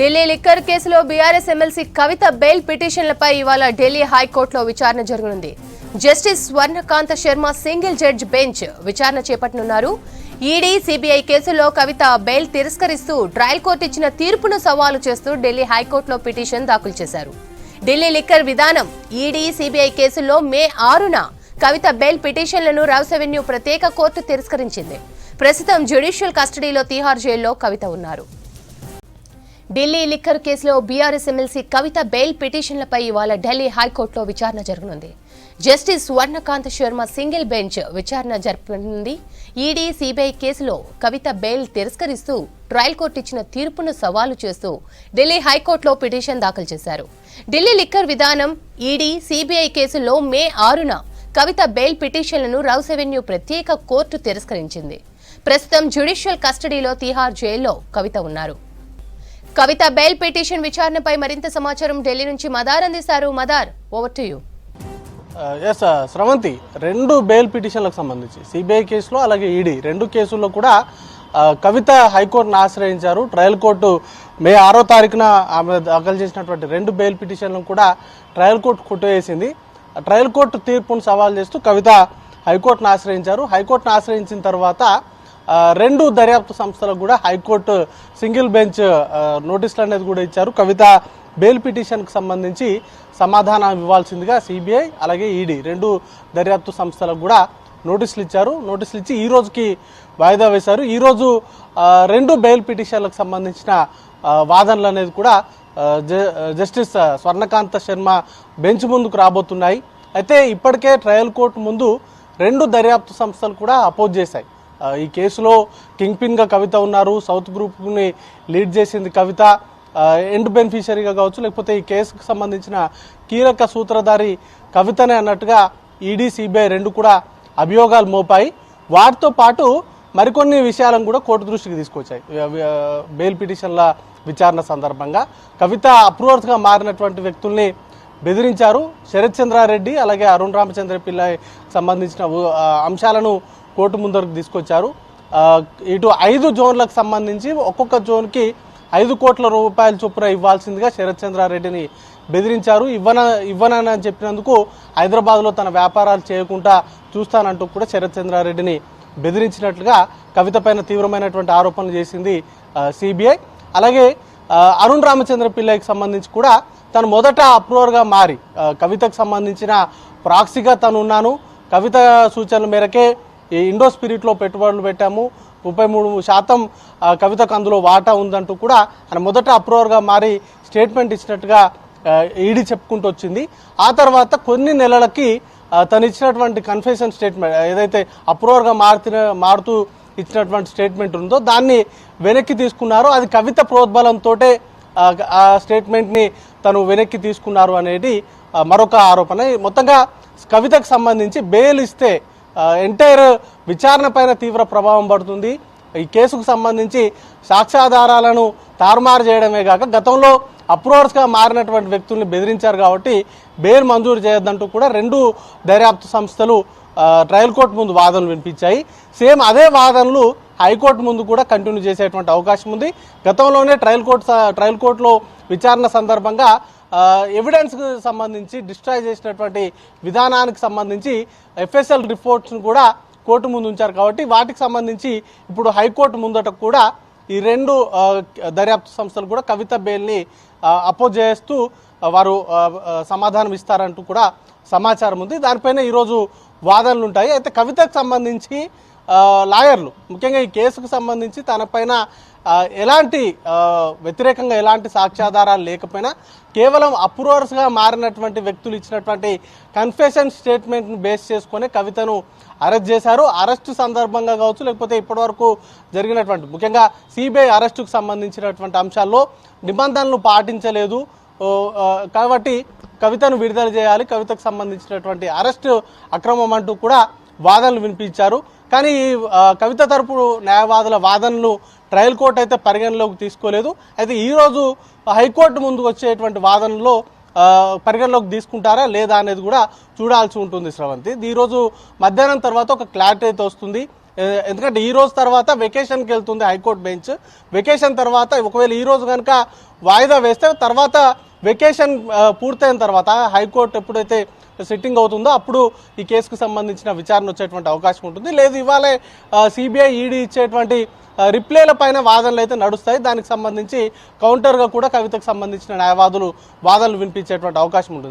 Delhi liquor కేసులో BRS MLC Kavitha bail పిటిషన్లపై ఇవాళ ఢిల్లీ హైకోర్టులో విచారణ జరగనుంది. Justice Swarnakanta Sharma single judge bench విచారణ చేపట్టనున్నారు. ఈడీ సిబిఐ కేసులో కవిత బెయిల్ తిరస్కరిస్తూ ట్రయల్ కోర్టు ఇచ్చిన తీర్పును సవాలు చేస్తూ ఢిల్లీ హైకోర్టులో పిటిషన్ దాఖలు చేశారు. ఢిల్లీ లిక్కర్ విధానం ఈడీ సిబిఐ కేసుల్లో మే ఆరున కవిత బెయిల్ పిటిషన్లను రౌస్ అవెన్యూ ప్రత్యేక కోర్టు తిరస్కరించింది. ప్రస్తుతం జ్యుడిషియల్ కస్టడీలో తీహార్ జైల్లో కవిత ఉన్నారు. ఢిల్లీ లిక్కర్ కేసులో బీఆర్ఎస్ ఎమ్మెల్సీ కవిత బెయిల్ పిటిషన్లపై ఇవాళ ఢిల్లీ హైకోర్టులో విచారణ జరగనుంది. Justice Swarnakanth Sharma single bench విచారణ జరపనుంది ఈడీ సిబిఐ కేసులో కవిత బెయిల్ తిరస్కరిస్తూ ట్రయల్ కోర్టు ఇచ్చిన తీర్పును సవాలు చేస్తూ ఢిల్లీ హైకోర్టులో పిటిషన్ దాఖలు చేశారు. ఢిల్లీ లిక్కర్ విధానం ఈడీ సిబిఐ కేసులో మే ఆరున కవిత బెయిల్ పిటిషన్లను రౌస్ ఎవెన్యూ ప్రత్యేక కోర్టు తిరస్కరించింది. ప్రస్తుతం జ్యుడిషియల్ కస్టడీలో తిహార్ జైల్లో కవిత ఉన్నారు. కవిత బెయిల్ పిటిషన్ విచారణపై మరింత సమాచారం ఢిల్లీ నుంచి మదార్ అందిస్తారు. Madar over to you yes Sravanthi రెండు బెయిల్ పిటిషన్లకు సంబంధించి సిబిఐ కేసులో అలాగే ఈడీ రెండు కేసుల్లో కూడా uh, కవిత హైకోర్టును ఆశ్రయించారు. ట్రయల్ కోర్టు మే ఆరో తారీఖున ఆమె దాఖలు చేసినటువంటి రెండు బెయిల్ పిటిషన్లను కూడా ట్రయల్ కోర్టు కొట్టివేసింది uh, ట్రయల్ కోర్టు తీర్పును సవాల్ చేస్తూ కవిత హైకోర్టును ఆశ్రయించారు. హైకోర్టును ఆశ్రయించిన తర్వాత రెండు దర్యాప్తు సంస్థలకు కూడా హైకోర్టు సింగిల్ బెంచ్ నోటీసులు అనేది కూడా ఇచ్చారు. కవిత బెయిల్ పిటిషన్కి సంబంధించి సమాధానం ఇవ్వాల్సిందిగా సిబిఐ అలాగే ఈడీ రెండు దర్యాప్తు సంస్థలకు కూడా నోటీసులు ఇచ్చారు. నోటీసులు ఇచ్చి ఈ రోజుకి వాయిదా వేశారు. ఈరోజు రెండు బెయిల్ పిటిషన్లకు సంబంధించిన వాదనలు అనేది కూడా జ- జస్టిస్ స్వర్ణకాంత శర్మ బెంచ్ ముందుకు రాబోతున్నాయి. అయితే ఇప్పటికే ట్రయల్ కోర్టు ముందు రెండు దర్యాప్తు సంస్థలు కూడా అపోజ్ చేశాయి. ఈ కేసులో కింగ్ పిన్గా కవిత ఉన్నారు. సౌత్ గ్రూప్ని లీడ్ చేసింది కవిత. ఎండ్ బెనిఫిషరీగా కావచ్చు లేకపోతే ఈ కేసుకు సంబంధించిన కీలక సూత్రధారి కవితనే అన్నట్టుగా ఈడీ సిబిఐ రెండు కూడా అభియోగాలు మోపాయి. వాటితో పాటు మరికొన్ని విషయాలను కూడా కోర్టు దృష్టికి తీసుకొచ్చాయి. బెయిల్ పిటిషన్ల విచారణ సందర్భంగా కవిత అప్రూవర్స్గా మారినటువంటి వ్యక్తుల్ని బెదిరించారు. శరత్ చంద్రారెడ్డి అలాగే అరుణ్ రామచంద్ర పిల్ల సంబంధించిన అంశాలను కోర్టు ముందరకు తీసుకొచ్చారు. ఇటు ఐదు జోన్లకు సంబంధించి ఒక్కొక్క జోన్కి ఐదు కోట్ల రూపాయల చొప్పున ఇవ్వాల్సిందిగా శరత్ చంద్రారెడ్డిని బెదిరించారు. ఇవ్వన ఇవ్వనని చెప్పినందుకు హైదరాబాద్లో తన వ్యాపారాలు చేయకుండా చూస్తానంటూ కూడా శరత్ చంద్రారెడ్డిని బెదిరించినట్లుగా కవిత పైన తీవ్రమైనటువంటి ఆరోపణలు చేసింది సిబిఐ. అలాగే అరుణ్ రామచంద్ర పిల్లైకి సంబంధించి కూడా తను మొదట అప్రూవర్గా మారి కవితకు సంబంధించిన ప్రాక్సీగా తను ఉన్నాను కవిత సూచనల మేరకే ఈ ఇండో స్పిరిట్లో పెట్టుబడులు పెట్టాము. ముప్పై మూడు శాతం కవితకు అందులో వాటా ఉందంటూ కూడా ఆయన మొదట అప్రూవర్గా మారి స్టేట్మెంట్ ఇచ్చినట్టుగా ఈడీ చెప్పుకుంటూ వచ్చింది. ఆ తర్వాత కొన్ని నెలలకి తను ఇచ్చినటువంటి కన్ఫెషన్ స్టేట్మెంట్ ఏదైతే అప్రూవర్గా మారుతున్న మారుతూ ఇచ్చినటువంటి స్టేట్మెంట్ ఉందో దాన్ని వెనక్కి తీసుకున్నారు. అది కవిత ప్రోద్బలంతో ఆ స్టేట్మెంట్ని తను వెనక్కి తీసుకున్నారు అనేది మరొక ఆరోపణ. మొత్తంగా కవితకు సంబంధించి బెయిల్ ఇస్తే ఎంటైర్ విచారణ పైన తీవ్ర ప్రభావం పడుతుంది. ఈ కేసుకు సంబంధించి సాక్ష్యాధారాలను తారుమారు చేయడమే కాక గతంలో అప్రూవర్స్గా మారినటువంటి వ్యక్తుల్ని బెదిరించారు కాబట్టి బెయిల్ మంజూరు చేయొద్దంటూ కూడా రెండు దర్యాప్తు సంస్థలు ట్రయల్ కోర్టు ముందు వాదనలు వినిపించాయి. సేమ్ అదే వాదనలు హైకోర్టు ముందు కూడా కంటిన్యూ చేసేటువంటి అవకాశం ఉంది. గతంలోనే ట్రయల్ కోర్టు ట్రయల్ కోర్టులో విచారణ సందర్భంగా ఎవిడెన్స్కు సంబంధించి డిస్ట్రాయ్ చేసినటువంటి విధానానికి సంబంధించి ఎఫ్ఎస్ఎల్ రిపోర్ట్స్ను కూడా కోర్టు ముందు ఉంచారు కాబట్టి వాటికి సంబంధించి ఇప్పుడు హైకోర్టు ముందట కూడా ఈ రెండు దర్యాప్తు సంస్థలు కూడా కవిత బెయిల్ని అపోజ్ చేస్తూ వారు సమాధానం ఇస్తారంటూ కూడా సమాచారం ఉంది. దానిపైన ఈరోజు వాదనలు ఉంటాయి. అయితే కవితకు సంబంధించి లాయర్లు ముఖ్యంగా ఈ కేసుకు సంబంధించి తనపైన ఎలాంటి వ్యతిరేకంగా ఎలాంటి సాక్ష్యాధారాలు లేకపోయినా కేవలం అప్రూవర్స్గా మారినటువంటి వ్యక్తులు ఇచ్చినటువంటి కన్ఫెషన్ స్టేట్మెంట్ను బేస్ చేసుకొని కవితను అరెస్ట్ చేశారు. అరెస్టు సందర్భంగా కావచ్చు లేకపోతే ఇప్పటివరకు జరిగినటువంటి ముఖ్యంగా సిబిఐ అరెస్టుకు సంబంధించినటువంటి అంశాల్లో నిబంధనలు పాటించలేదు. కాబట్టి కవితను విడుదల చేయాలి. కవితకు సంబంధించినటువంటి అరెస్ట్ అక్రమం అంటూ కూడా వాదనలు వినిపించారు. కానీ ఈ, కవిత తరపు న్యాయవాదుల వాదనలు ట్రయల్ కోర్టు అయితే పరిగణలోకి తీసుకోలేదు. అయితే ఈరోజు హైకోర్టు ముందుకు వచ్చేటువంటి వాదనలో పరిగణలోకి తీసుకుంటారా లేదా అనేది కూడా చూడాల్సి ఉంటుంది శ్రవంతి. ఈరోజు మధ్యాహ్నం తర్వాత ఒక క్లారిటీ అయితే వస్తుంది. ఎందుకంటే ఈ రోజు తర్వాత వెకేషన్కి వెళ్తుంది హైకోర్టు బెంచ్. వెకేషన్ తర్వాత ఒకవేళ ఈ రోజు కనుక వాయిదా వేస్తే తర్వాత వెకేషన్ పూర్తయిన తర్వాత హైకోర్టు ఎప్పుడైతే సిట్టింగ్ అవుతుందో అప్పుడు ఈ కేసుకు సంబంధించిన విచారణ వచ్చేటువంటి అవకాశం ఉంటుంది. లేదు ఇవాళే సిబిఐ ఈడీ ఇచ్చేటువంటి రిప్లేల పైన వాదనలు అయితే నడుస్తాయి. దానికి సంబంధించి కౌంటర్గా కూడా కవితకు సంబంధించిన న్యాయవాదులు వాదనలు వినిపించేటువంటి అవకాశం ఉంటుంది.